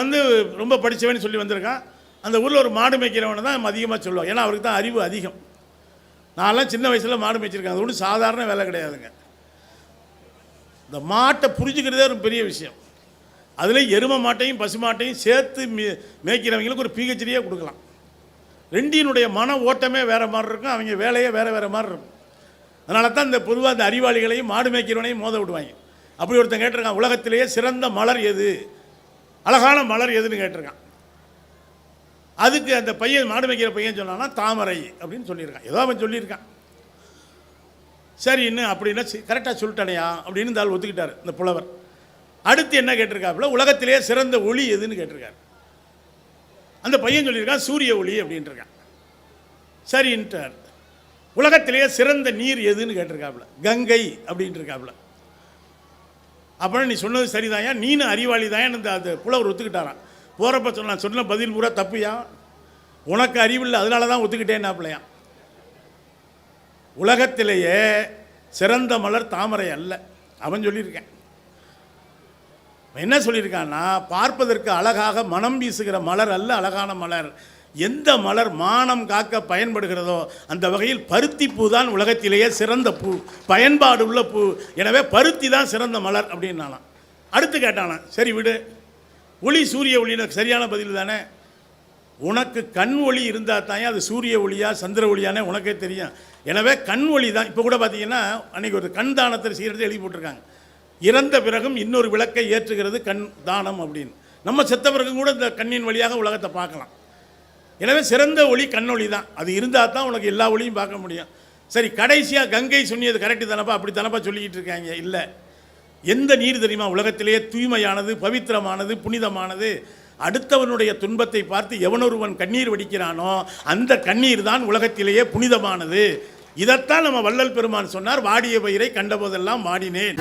வந்து ரொம்ப படித்தவன்னு சொல்லி வந்திருக்கான். அந்த ஊரில் ஒரு மாடு மேய்க்கிறவனை தான் அதிகமாக சொல்லுவாங்க ஏன்னா அவருக்கு தான் அறிவு அதிகம். நான்லாம் சின்ன வயசில் மாடு மேய்ச்சிருக்கேன். அது ஒன்றும் சாதாரண வேலை கிடையாதுங்க. இந்த மாட்டை புரிஞ்சுக்கிறதே ஒரு பெரிய விஷயம். அதில் எரும மாட்டையும் பசு மாட்டையும் சேர்த்து மே மேய்க்கிறவங்களுக்கு ஒரு பிஹெச்டியே கொடுக்கலாம். ரெண்டினுடைய மன ஓட்டமே வேறு மாதிரி இருக்கும். அவங்க வேலையே வேறு வேறு மாதிரி இருக்கும். அதனால தான் இந்த பொதுவாக இந்த அறிவாளிகளையும் மாடு மேய்க்கிறவனையும் மோத விடுவாங்க. அப்படி ஒருத்தன் கேட்டிருக்கான் உலகத்திலேயே சிறந்த மலர் எது? அழகான மலர் எதுன்னு கேட்டிருக்கான். அதுக்கு அந்த பையன் மாடு மேய்க்கிற பையன் சொன்னான்னா தாமரை அப்படின்னு சொல்லியிருக்கான். ஏதோ அவன் சொல்லியிருக்கான். சரி இன்னும் அப்படின்னா கரெக்டாக சொல்லிட்டானையா அப்படின்னு இந்த ஆள் ஒத்துக்கிட்டார் இந்த புலவர். அடுத்து என்ன கேட்டிருக்காப்புல உலகத்திலேயே சிறந்த ஒளி எதுன்னு கேட்டிருக்காரு. அந்த பையன் சொல்லியிருக்கான் சூரிய ஒளி அப்படின்ட்டுருக்கான். சரின்ட்டார் உலகத்திலேயே சிறந்த நீர் எதுன்னு கேட்டிருக்காப்புல கங்கை அப்படின்ட்டு இருக்காப்புல அப்புறம் நீ சொன்னது சரிதாயா நீனும் அறிவாளி தான் அந்த புலவர் ஒத்துக்கிட்டாரான் போகிறப்ப சொன்னான் சொன்ன பதில் பூரா தப்புயா? உனக்கு அறிவில்லை அதனால தான் ஒத்துக்கிட்டேன்னாப்பிலையா உலகத்திலேயே சிறந்த மலர் தாமரை அல்ல. அவன் சொல்லியிருக்கேன். என்ன சொல்லியிருக்கான்னா பார்ப்பதற்கு அழகாக மனம் வீசுகிற மலர் அல்ல அழகான மலர். எந்த மலர் மானம் காக்க பயன்படுகிறதோ அந்த வகையில் பருத்தி பூ தான் உலகத்திலேயே சிறந்த பூ. பயன்பாடு உள்ள பூ. எனவே பருத்தி தான் சிறந்த மலர் அப்படின்னாலாம் அடுத்து கேட்டானான் சரி விடு. ஒளி சூரிய ஒளியில் சரியான பதில் தானே? உனக்கு கண் ஒளி இருந்தால் தான் அது சூரிய ஒளியா சந்திர ஒளியானே உனக்கே தெரியும். எனவே கண் ஒளி தான். இப்போ கூட பார்த்தீங்கன்னா அன்னைக்கு ஒரு கண் தானத்தை செய்கிறது எழுதி போட்டிருக்காங்க. இறந்த பிறகும் இன்னொரு விளக்கை ஏற்றுகிறது கண் தானம் அப்படின்னு. நம்ம செத்த பிறகு கூட இந்த கண்ணின் வழியாக உலகத்தை பார்க்கலாம். எனவே சிறந்த ஒளி கண்ணொளி தான் அது இருந்தால் தான் உனக்கு எல்லா ஒளியும் பார்க்க முடியும். சரி கடைசியாக கங்கை சொன்னியது கரெக்டு தானப்பா? அப்படி தானப்பா சொல்லிக்கிட்டு இருக்காங்க? இல்லை. எந்த நீர் தெரியுமா? உலகத்திலேயே தூய்மையானது பவித்திரமானது புனிதமானது. அடுத்தவனுடைய துன்பத்தை பார்த்து எவனொருவன் கண்ணீர் வடிக்கிறானோ அந்த கண்ணீர் தான் உலகத்திலேயே புனிதமானது. இதைத்தான் நம்ம வள்ளல் பெருமான் சொன்னார் வாடிய பயிரை கண்டபோதெல்லாம் வாடினேன்.